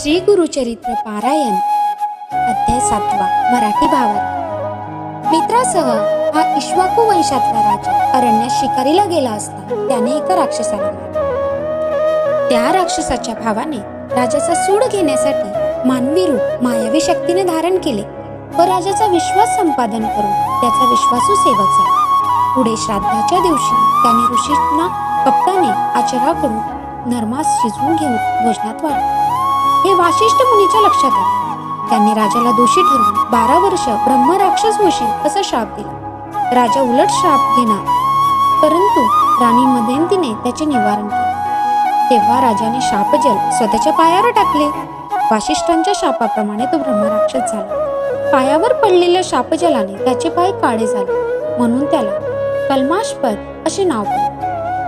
श्री गुरुचरित्र पारायण अध्याय सातवा मराठी भावात. मित्रासह हा इश्वाकू वंशातला राजा अरण्यात शिकारीला गेला असता त्याने एका राक्षसाला त्या राक्षसाच्या भावाने राजाचा सूड घेण्यासाठी मानवी रूप मायावी शक्तीने धारण केले. व राजाचा विश्वास संपादन करून त्याचा विश्वासू सेवक झाला. पुढे श्राद्धाच्या दिवशी त्याने ऋषींना कप्ताने आचराकडून नरमास शिजवून घेऊन भोजनात वाढला. हे वाशिष्ठ मुनीच्या लक्षात आले त्यांनी राजाला दोषी ठरवून बारा वर्ष ब्रह्म राक्षस होशील असा शाप दिला. राजा उलट शाप घेणार. परंतु राणी मदयंतीने त्याचे निवारण केले. तेव्हा राजाने शापजल स्वतःच्या पायावर टाकले. वाशिष्ठांच्या शापाप्रमाणे तो ब्रह्मराक्षस झाला. पायावर पडलेल्या शापजलाने त्याचे पाय काळे झाले. म्हणून त्याला कल्माशपद असे नाव पडले.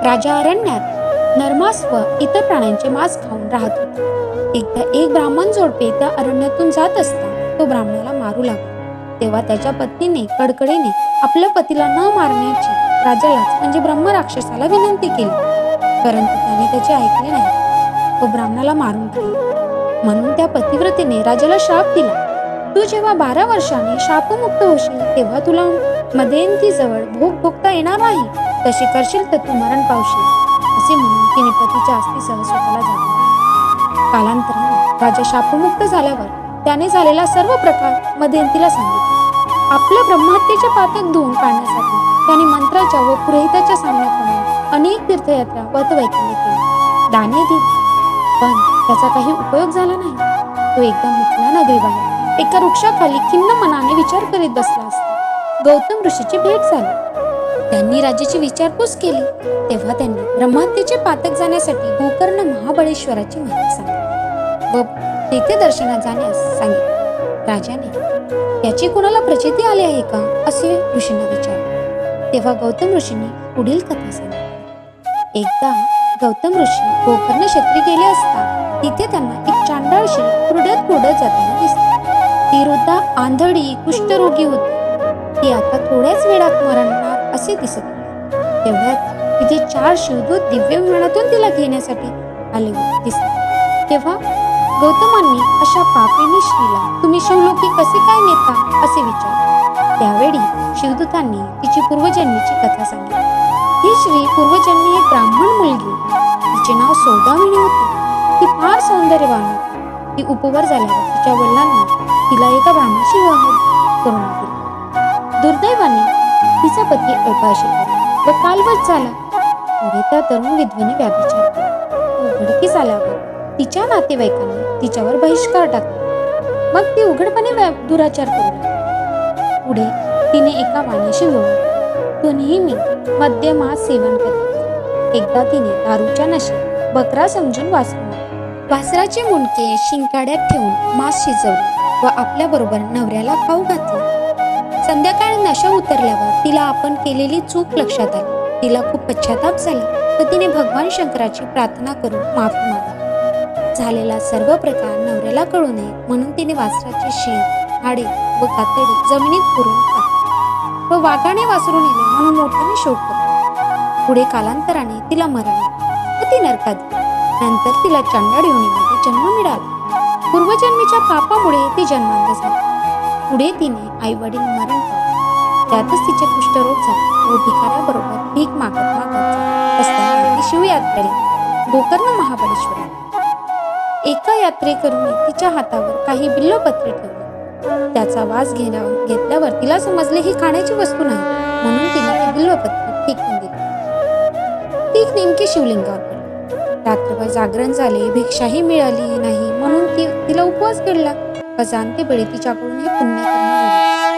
राजा अरण्यात नरमास व इतर प्राण्यांचे मांस खाऊन राहत. होते एकदा एक ब्राह्मण जोडपे त्या अरण्यातून जात असता तो ब्राह्मणाला मारू लागला. तेव्हा त्याच्या पत्नीने कडकडीने आपल्या पतीला न मारण्याची राजालाच म्हणजे ब्रह्मराक्षसाला विनंती केली. परंतु त्याने त्याचे ऐकले नाही. तो ब्राह्मणाला मारून टाकला. म्हणून त्या पतिव्रतेने राजाला शाप दिला. तू जेव्हा बारा वर्षाने शापमुक्त होशील तेव्हा तुला मध्यंतीजवळ भोग भोगता येणार नाही. तशी करशील तर तू मरण पावशील. असे म्हणून तिने पतीच्या अस्थिसह स्वतःला जागवले कालांतराने राजा शापमुक्त झाल्यावर त्याने झालेला सर्व प्रकार मध्यंतीला सांगितले. आपल्या ब्रह्महत्येचे पातक धुवून काढण्यासाठी त्याने मंत्राच्या व पुरोहिताच्या सामन्याप्रमाणे अनेक तीर्थयात्रा व्रत वैकल्य केले. दाने दिले. पण त्याचा काही उपयोग झाला नाही. तो एकदम मिथिला नगरी एका वृक्षाखाली खिन्न मनाने विचार करीत बसला असता. गौतम ऋषीची भेट झाली. त्यांनी राजाची विचारपूस केली. तेव्हा त्यांनी ब्रह्महत्येचे पातक जाण्यासाठी गोकर्ण महाबळेश्वराची माहिती सांगितली. व तेथे दर्शनात जाण्यास सांगितले. राजाने याची कोणाला प्रचिती आली आहे का? असे ऋषींना विचारले. तेव्हा गौतम ऋषींनी पुढील कथा सांगितली. एकदा गौतम ऋषी गोकर्ण क्षेत्री गेले असता तिथे त्यांना एक चांडाळशी शिळ पुढत जाताना दिसली. ती वृद्धा आंधळी कुष्ठरोगी होती. ती आता थोड्याच वेळात मरणार असे दिसत होते. तेवढ्यात तिथे चार शिवदूत दिव्य विमानातून तिला घेण्यासाठी आले दिसले. तेव्हा गौतमांनी अशा पापिनी श्रीला तुम्ही शिवलोकी कसे काय नेता? असे विचारले. त्यावेळी शिवदूतांनी तिची पूर्वजन्मीची कथा सांगितली. ही श्री पूर्वजन्मी एक ब्राह्मण मुलगी तिचे नाव सौदामिनी होते. ती फार सौंदर्यवान होती. ती उपवर झाल्यावर तिच्या वडिलांनी तिला एका ब्राह्मणाशी विवाह करून दिला. दुर्दैवाने तिचा पती अल्पाशी व कालवत झाला. पुढे त्या तरुण विधवेने व्याभिचार केला. उघडकीस आल्यावर तिच्या नातेवाईकांनी तिच्यावर बहिष्कार टाकला. मग ती उघडपणे व्या- दुराचार करू लागली. पुढे तिने एका वाण्याशी विवाह तो नेहमी मद्यमास सेवन करत एकदा तिने दारूच्या नशेत बकरा समजून वाचला वासराचे मुंडके शिंकाड्यात ठेवून मांस शिजवले व आपल्याबरोबर नवऱ्याला खाऊ घातले. संध्याकाळ नशा उतरल्यावर तिला आपण केलेली चूक लक्षात आली. तिला खूप पश्चाताप झाला. व तिने भगवान शंकराची प्रार्थना करून माफी मागली झालेला सर्व प्रकार नवऱ्याला कळू नये म्हणून तिने वासराचे शीळ हाडे व कातडी जमिनीत पुरून टाकली व वाघाने वासरू नेले म्हणून मोठ्याने शोक केला पुढे कालांतराने तिला मरण व ती नरकात नंतर तिला चंडाळ योनीमध्ये जन्म मिळाला. पूर्वजन्मीच्या पापामुळे ती जन्मांत झाली. पुढे तिने आई वडील मरण पावले. त्यातच तिचे कुष्ठरोग झाले. व भिकाऱ्याबरोबर भीक मागत मागत असताना शिव यात्रेला गोकर्ण महाबळेश्वर एका यात्रेकरूने तिच्या हातावर काही बिल्लपत्रे ठेवली. त्याचा वास घेण्यावर घेतल्यावर तिला समजले ही खाण्याची वस्तू नाही म्हणून तिने ती बिल्वपत्रे फेकून दिली. ती नेमकी शिवलिंगावर रात्रभर जागरण झाले भिक्षाही मिळाली नाही म्हणून ती तिला उपवास घडला. अजाणते बळी तिच्याकडून हे पुण्य करणं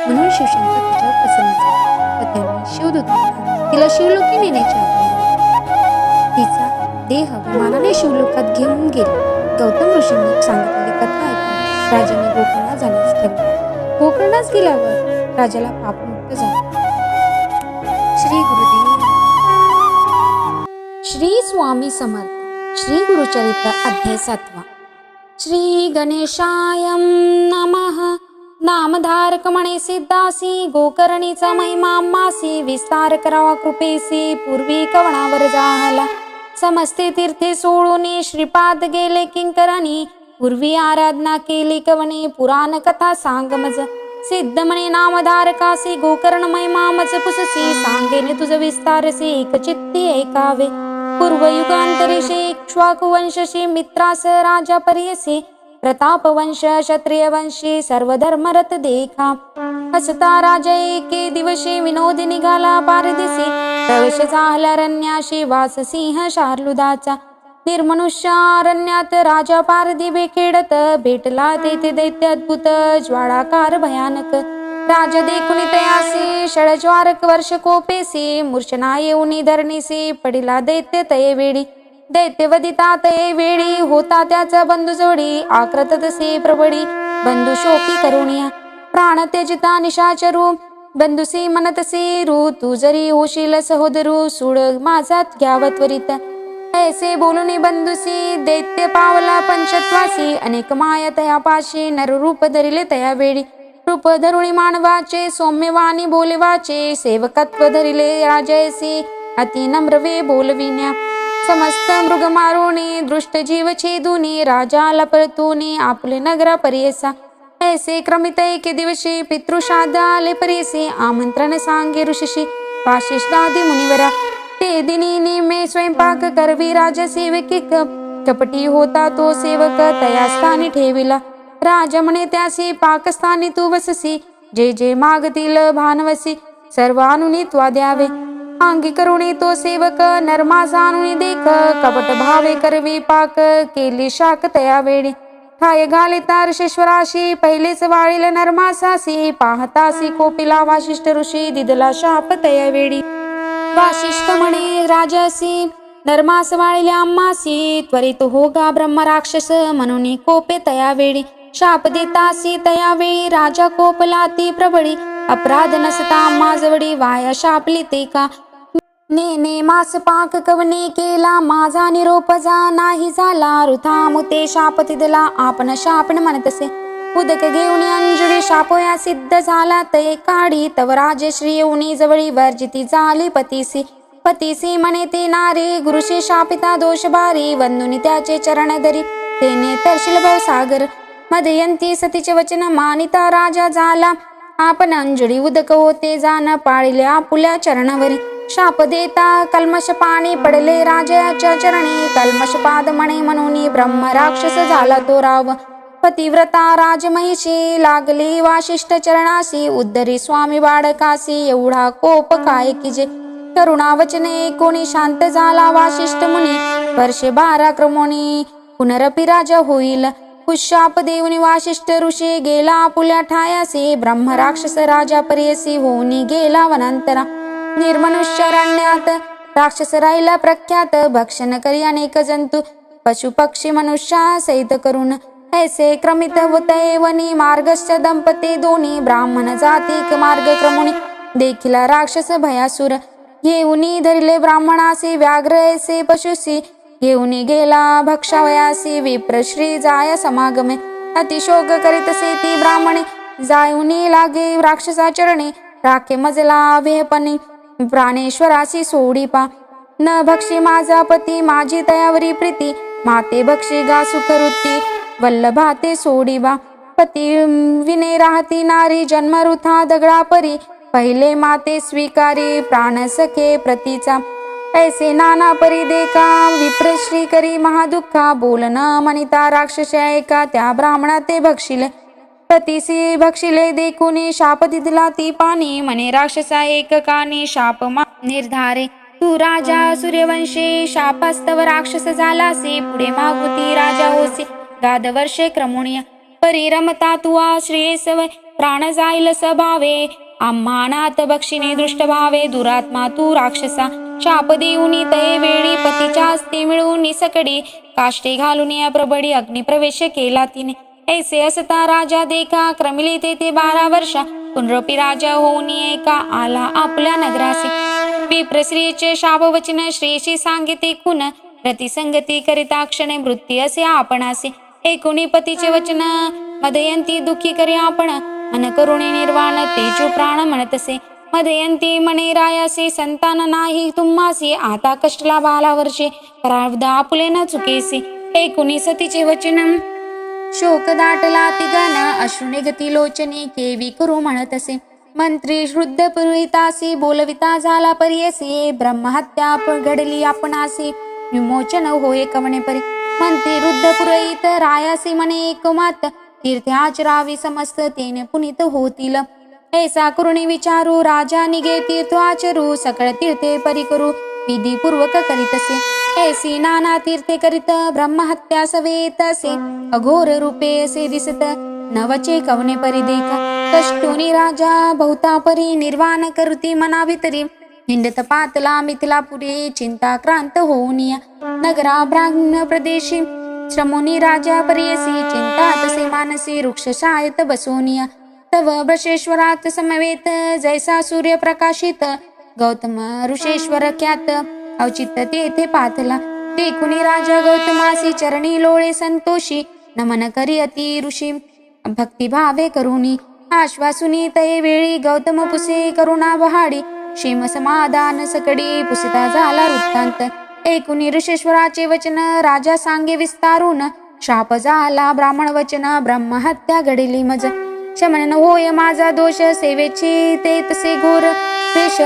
म्हणून शिवशंकर तिच्यावर प्रसन्न झाला. व त्यांनी शिवदूतांना तिला शिवलोकी नेण्याची आज्ञा तिचा देह विमानाने शिवलोकात घेऊन गेला. गौतम ऋषींनी सांगितलेली कथा ऐकून राजाने गोकर्णात जाण्यास ठरले गोकर्णास गेल्यावर राजाला पापमुक्त झाला. श्री गुरुदेव श्री स्वामी समर्थ. श्री गुरुचरित्र अध्याय सातवा. श्री गणेशाय नमः. नामधारक म्हणे सिद्धासी गोकर्णीचा महिमा मासी विस्तार करावा कृपेसी पूर्वी कवणावर झाला समस्ते तीर्थे सोडून श्रीपाद गेले किंकरानी पूर्वी आराधना केली कवणे पुराण कथा सांग मज. सिद्ध म्हणे नामधारकासी गोकर्ण महिमा मज पुससी सांगेने तुझ विस्तारसी एक चित्ती ऐकावे पूर्वयुगांतरेशे इक्ष्वाकुवंशशी मित्रास राजा पर्यसे प्रतापवंश क्षत्रिय वंशी देखा। हसता राजा एके दिवशी विनोदी निघाला पारदिसी। प्रवेश झाला वास सिंह शार्लुदाचा। निर्मनुष्य अरण्यात राजा पारदी बेखेडत भेटला तेथे दैत्य अद्भुत ज्वाळाकार भयानक। राजा देखुनी तयासी षडज्वारक वर्ष कोपेसी मूर्छना येऊनी धरणीसी पडिला दैत्य तये वेडी दैत्य दिता ते वेळी होता त्याचा बंधू जोडी आक्रत तसे प्रबडी बंधू शोकी करुणिया प्राण त्यजिता निशाचरू बंधुसी मनतसी रू तू जरी होशील सहोदरू सुड माझा घ्याव त्वरित. ऐसे बोलून बंधुसी दैत्य पावला पंचत्वासी अनेक माया तया पाशी नररूप धरिले तया वेळी रूप धरुणी मानवाचे सौम्यवाणी बोलवाचे सेवकत्व धरिले राजयसी अति नम्रवे बोलविण्या. समस्त मृग मारुणी दृष्ट जीव छेदुनी राजा लपरतुनी आपले नगरा परियसा. ऐसे क्रमित एके दिवशी पितृश्राद्ध आले परियसी आमंत्रण सांगे ऋषीशी वाशिष्ठादी मुनिवरा. ते दिनी निमे स्वयंपाक करवी राजा सेवकी कपटी होता तो सेवक तया स्थानी ठेविला. राजा म्हणे त्यासी पाकस्थानी तू वससी. जे जे मागतील भानवसी सर्वानुनी त्वा द्यावे. अंगी करुणी तो सेवक नरमासा देख कपट भावे करवी पाक केली शाक तया वेळी. ठाय घालिता ऋषेश्वराशी पहिलेच वाळील नर्मासासी पाहतासी कोपिला वाशिष्ठ ऋषी दिदला शाप तया वेळी. वाशिष्ठ म्हणे राजासी नरमास वाळिल्या अम्मासी त्वरित हो गा ब्रह्म राक्षस म्हणून कोपे तया वेळी. शाप देतासी तया वेळी राजा कोपला ती प्रबळी. अपराध नसता माझवडी वाया शापली ते का नेने मास पाक कवने केला माझा निरोप जा नाही झाला. रुथा मुते शाप तिदला आपण शापण म्हणतसे उदक घेऊन अंजुरी शापोया सिद्ध झाला ते काढी. तव राजश्री येऊनी जवळी वर्जिती झाली पतीसी पतीसी म्हणे ते नारी गुरुशी शापिता दोष बारी. वंदुनी त्याचे चरण धरी. तेने तरशील सागर. मदयंती सतीचे वचन मानिता राजा झाला. आपण अंजळी उदक होते जाण पाळले आपुल्या चरणावरी. शाप देता कल्मश पाणी पडले राजाच्या चरणी. कल्मश पाद म्हणे म्हणून ब्रह्म राक्षस झाला तो राव. पतिव्रता राजमहिषी लागली वाशिष्ठ चरणासी. उद्धरी स्वामी बाळकासी एवढा कोप काय की जे. करुणा वचने कोणी शांत झाला वाशिष्ठ मुनी. वर्षे बारा क्रमोणी पुनरपि राजा होईल. कुशाप देवनी वाशिष्ठ ऋषी गेला आपुल्या ठायासी ब्रह्म राक्षस राजा पर्यसी होऊनी गेला वनांतरा. निर्मनुष्यरण्यात राक्षस राहिला प्रख्यात भक्षण करी अनेक जंतू. पशु पक्षी मनुष्या सहित करून ऐसे क्रमित होतये वनी मार्गश्च दंपते दोन्ही ब्राह्मण जाती मार्ग क्रमुनी. देखील राक्षस भयासुर घेऊनी धरले ब्राह्मणासी व्याघ्र ऐसे पशुसी. घेऊनी गेला भक्षावयासी विप्रश्री जाय समागमे. अतिशोक करीत ती ब्राह्मणे. जाऊनी लागे राक्षसा चरणे. राखे मजला वेहपणे. प्राणेश्वरासी सोडी पा. न भक्षी माझा पती माझी तयावरी प्रीती. माते भक्षी गा सुखरुती वल्लभा ते सोडी बा. पती विने राहती नारी जन्म वृथा दगडा परी पहिले माते स्वीकारी प्राण सखे प्रतीचा. ऐसे नाना परी देखा विप्रश्री करी महादुःखा बोलन मनिता राक्षस ऐका त्या ब्राह्मणा ते भक्षिले. प्रतिसी भक्षिले देखुनी शाप दिदला ती पाणी. मने राक्षसा एककानी शाप मा निर्धारे. तू राजा सूर्यवंशी. शापास्तव राक्षस झालासी पुढे मागुती राजा होसी. गाद वर्षे परी परिरमता तुआ श्रेयसवय प्राण जाईल सभावे. आम्हानात बक्षिणे दृष्ट भावे. दुरात्मा तू राक्षसा. शाप देऊनी तये वेळी पतीच्या हस्ती मिळून सकडी काष्टे घालून या प्रबडी अग्निप्रवेश केला तिने. ऐसे असता राजा देखा क्रमिले तेथे बारा वर्षा. पुनरपी राजा होऊन एका आला आपल्या नगरासी. विप्रश्रीचे शापवचन श्रीशी सांगिते खुन. प्रतिसंगती करिता क्षणे वृत्ती असे आपणासे. एकूणी पतीचे वचन मदयंती दुःखी करे आपण. मन करुणी निर्वाण तेजू प्राण म्हणतसे. मदयंती मणे रायासी संतान नाही तुम्हासी आता कष्टला बाला वर्षे प्रारब्ध आपुले न चुकेसी एकुणी सतीचे वचन. शोक दाटला तिगन अश्रुने गती लोचने केवी करू म्हणत असे मंत्री शुद्ध पुरोहितासी बोलविता झाला परियसे ब्रह्महत्या आपण घडली आपणासी विमोचन होय कवणे परी. मंत्री रुद्ध पुरोहित रायासी म्हणे एकमात तीर्थे आचरावी समस्त तेने पुनीत होतील. ऐसा करुणी विचारू राजा निगे तीर्थ आचरू सकळ तीर्थे परी करू विधी पूर्वक करीतसे ऐसी नाना तीर्थे करीत ब्रह्महत्या सवेत असे. अघोर रूपे असे दिसत नवचे कवने परी देखा. राजा बहुता परी निर्वाण करुती मनावितरी हिंडत पातला मिथिलापुरी चिंता क्रांत होऊन नगरा ब्राह्मण प्रदेशी. श्रमोनी राजा परियसी चिंता तसे मानसी वृक्ष शायत बसोनिया. तव बृषेश्वरात समवेत जैसा सूर्य प्रकाशित। गौतम ऋषेश्वर ख्यात। औचित्य तेथे पाथला देखुनी राजा गौतमासी चरणी लोळे संतोषी। नमन करी अति ऋषी। भक्तिभावे करुणी। आश्वासुनी तये वेळी गौतम पुसे करुणा बहाडी। क्षेम समाधान सकडी पुसिता झाला वृत्तांत। ऐकुनी ऋषेश्वराचे वचन राजा सांगे विस्तारून। शाप झाला ब्राह्मण वचन ब्रह्महत्या घडली मज। शमन होय माझा दोष सेवेची ते तसे घोर क्लेश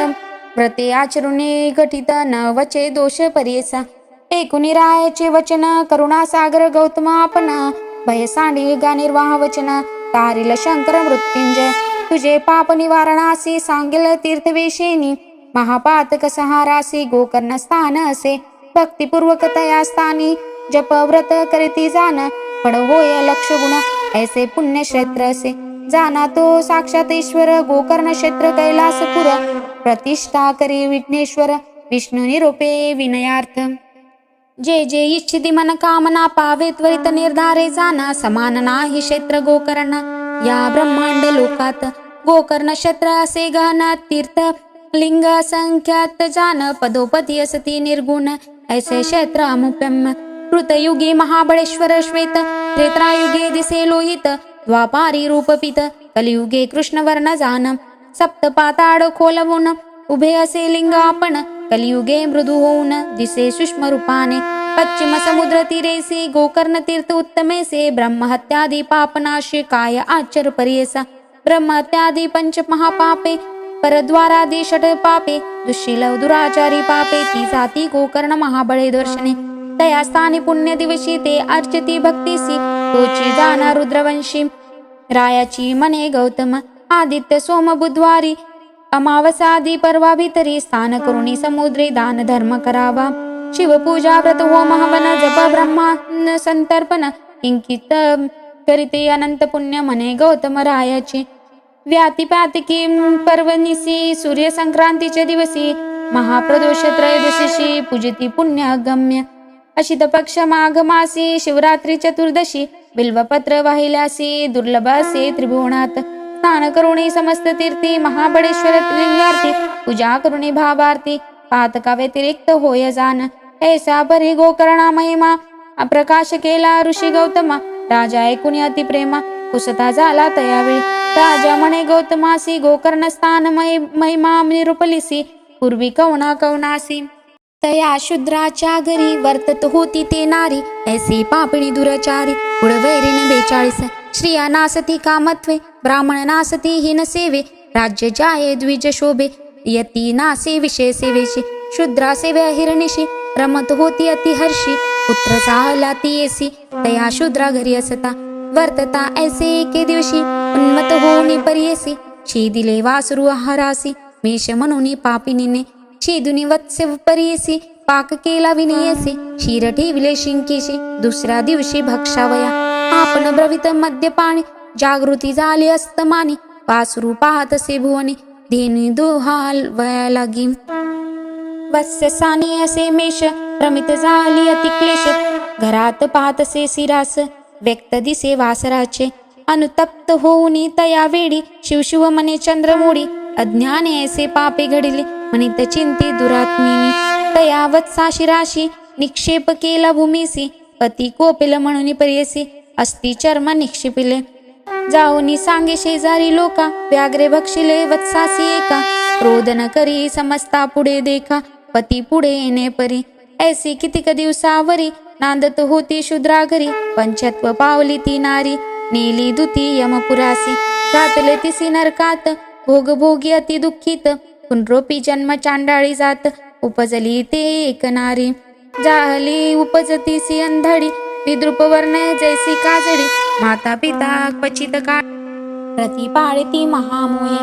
व्रते आचरुणे घटित न वचे दोष परेसा. एकूणी रायाचे वचन करुणा सागर गौतम आपण. भय सांडी गानिर्वाह वचन तारिल शंकर मृत्युंजय. तुझे पाप निवारणासी सांगेल तीर्थवेशेनी महापातक सहारासी गोकर्ण स्थान असे. भक्तिपूर्वक तया स्थानी जप व्रत करती जाण पण होय लक्ष गुण ऐसे पुण्य क्षेत्र असे. जाना तो साक्षात ईश्वर गोकर्ण क्षेत्र कैलासपुर. प्रतिष्ठा करी विघ्नेश्वर विष्णू निरूपे विनयार्थ. जे जे इच्छिती मन कामना पावे त्वरित निर्धारे जाना. समान नाही क्षेत्र गोकर्ण या ब्रह्मांड लोकात. गोकर्ण क्षेत्र असे गहन तीर्थ लिंग संख्यात जान. पदोपदी असती निर्गुण ऐसे क्षेत्र अमुप्यम कृतयुगी महाबळेश्वर श्वेत त्रेत्रायुगे दिसे लोहित. द्वापारी रूपपित कलियुगे कृष्णवर्ण जान सप्तपाताड खोलवून उभे असे लिंग आपण कलियुगे मृदू होऊन दिसे सूक्ष्म रूपाने पश्चिम समुद्र तीरेसी गोकर्ण तीर्थ उत्तमेसे ब्रह्महत्यादी पापनाशे काय आचर परियसा ब्रह्महत्यादी पंच महापापे परद्वारादी षट पापे दुशील दुराचारी पापे ती जाती गोकर्ण महाबळे दर्शने तया स्थानी पुण्य दिवशी ते अर्चती भक्तीसी तोची जाना रुद्रवंशी रायाची मने गौतम आदित्य सोम बुधवारी अमावसादी पर्वा भीतरी स्थान करुणी समुद्री दान धर्म करावा शिवपूजा व्रत होम हवन जप ब्रह्मा संतर्पण किंकित करीते अनंत पुण्य मने गौतम रायाची व्यातिपातिकी पर्वनिसी सूर्य संक्रांतीचे दिवसी महाप्रदोष त्रयोदशीशी पूजिती पुण्य गम्य अशित पक्ष माघ मासी शिवरात्री चतुर्दशी बिल्वपत्र वाहिल्यासी दुर्लभासी त्रिभुवनात स्नान करुणी समस्त तीर्थी महाबळेश्वर लिंगार्थी पूजा करुणी भावार्थी पातका व्यतिरिक्त होय जान ऐसा परी गोकर्णा महिमा प्रकाश केला ऋषी गौतमा राजा ऐकुनी अति प्रेमा कुसता झाला तयावेळी राजा म्हणे गौतमासी गोकर्ण स्थान महिमा निरुपलिसी पूर्वी कवना कवनासी तया शूद्राच्या घरी वर्तत होती ते नारी ऐसी पापणी दुराचारी पुढवैरीने बेचाळीस. श्रिया नासती कामत्वे ब्राह्मण नासती हीन सेवे राज्य जाये द्विज शोभे. यती नासे विषय सेवेशी शूद्रा सेवे हिरणीशी रमत होती अति हर्षी. पुत्र चाहला ती येसी तया शूद्रा घरी असता. वर्तता ऐसे एके दिवशी उन्मत होऊनी परियसी शी दिले वासरू आहारासी मेष म्हणून पापिनीने शिदुनी वत्स्य परियसी पाक केला विनियसी शिर ठेविले शिंकेशी दुसऱ्या दिवशी भक्षावया. आपण ब्रवित मद्यपाने जागृती झाली अस्तमानी पासरू पाहत असे भुवनी धेनी दोहाल वया लागी. वत्स्यसानी असे मेष प्रमित झाली अतिक्लेश घरात पाहत असे सिरास व्यक्त दिसे वासराचे. अनुतप्त होऊन तया वेळी शिवशिव मने चंद्रमोडी. अज्ञाने ऐसे पापे घडिले मनित चिंते दुरात्मिनी. तया शिराशी राशी निक्षेप केला भूमीसी पती कोपिल म्हणून परियसी अस्ति चर्म निक्षिपिले. जाऊनी सांगे शेजारी लोका व्याग्रे भक्षिले वत्सासी एका. रोदन करी समजता पुढे देखा पती पुढे येणे परी ऐसी कितीक दिवसावरी नांदत होती शूद्रा घरी. पंचत्व पावली ती नारी नेली दुती यमपुरासी. घातले तिसी नरकात भोग भोगी अति दुःखित. पुनरोपी जन्म चांडाळी जात उपजली ते एक नारी. जाहली उपजतीसी अंधडी विद्रुप वर्ण जैसी काजडी. माता पिता क्वचित का प्रतिपाळती महामोहे.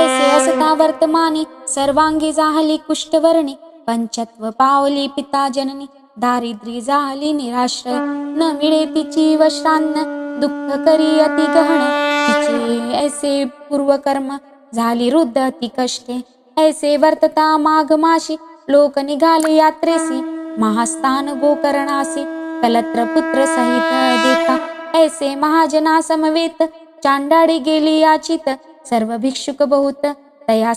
ऐसे असता वर्तमानी सर्वांगी जाहली कुष्ठवर्णी. पंचत्व पावली पिता जननी दारिद्री जाहली निराश्रय. न मिळे तिची वश्रान्न दुःख करी अति गहन तिचे ऐसे पूर्वकर्म झाली रुद्ध अति कष्टे. ऐसे वर्तता माघ माशी लोक निघाले यात्रेसी महास्थान गोकर्णासी कलत्र पुत्र सहित देखा। ऐसे महाजना समवेत चांडाळी गेली याचित सर्व भिक्षुक बहुत तया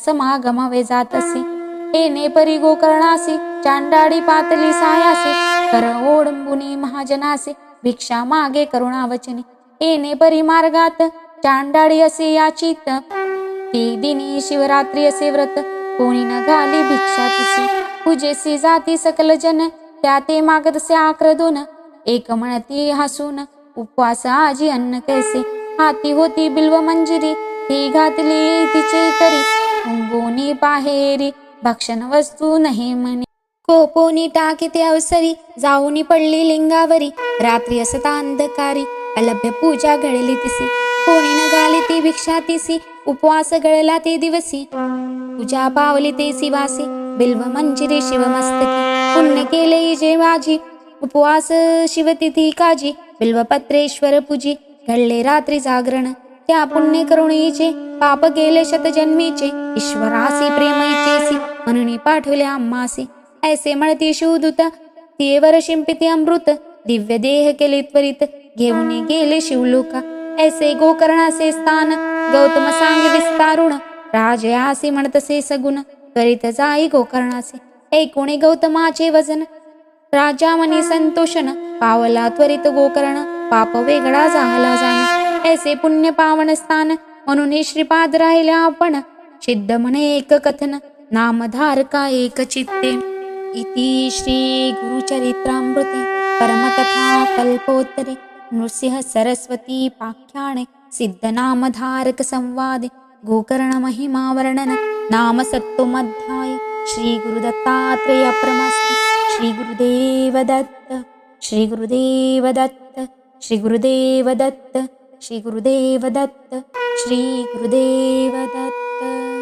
जात असे येणे परी गोकर्णासी चांडाळी पातली सायासी कर ओडंबुनी महाजनासी भिक्षा मागे करुणावचनी। येणे परी मार्गात चांडाळी असे याचित ती दिनी शिवरात्री असे व्रत कोणी न घाली भिक्षा तिसी पूजेसी जाती सकल जन त्या ते मागतसे आक्रदोन एक म्हणती हसून उपवास आजी अन्न कैसे? हाती होती बिल्व मंजिरी ती घातली तिचे करी उंगोनी बाहेरी भक्षण वस्तू नाही म्हणे. कोपोनी टाकीते अवसरी जाऊनी पडली लिंगावरी. रात्री असता अंधकारी अलभ्य पूजा घडली तिसी. कोणी न गाली ती भिक्षा तिसी उपवास गळला ते दिवसी. तुझ्या पावली ते शिवासे बिल्व मंजिरी शिवमस्तकी. पुण्य केले जे माझी उपवास शिवतिथी काजी बिल्वपत्रेश्वर पूजी घडले रात्री जागरण. त्या पुण्य करुणीचे पाप गेले शतजन्मीचे ईश्वरासी प्रेम इचेसी म्हणून पाठवले अम्मासी ऐसे म्हणती शिवदूत तेवर शिंपिते अमृत दिव्य देह केले त्वरित घेऊन गेले शिवलोका. ऐसे गोकर्णाचे स्थान गौतम सांगे विस्तारुण. राजयासी म्हणतसे सगुण त्वरित जाई गोकर्णाचे. ऐकोणे गौतमाचे वजन? राजा मनी संतोषन. पावला त्वरित गोकर्ण पाप वेगळा झाला जाण. ऐसे पुण्य पावन स्थान म्हणून श्रीपाद राहिले आपण. सिद्ध म्हणे एक कथन नामधारका एक चित्ते. इति श्री गुरुचरित्रामृते परमकथा कल्पोत्तरे. नृसिंह सरस्वती पाख्याणे सिद्धनामधारक संवादे. गोकर्णमहिमावर्णन नाम सत्त्वमध्याय श्रीगुरुदत्तात्रेयप्रमस्तु श्रीगुरुदेवदत्त श्रीगुरुदेवदत्त श्रीगुरुदेवदत्त श्रीगुरुदेवदत्त श्रीगुरुदेवदत्त।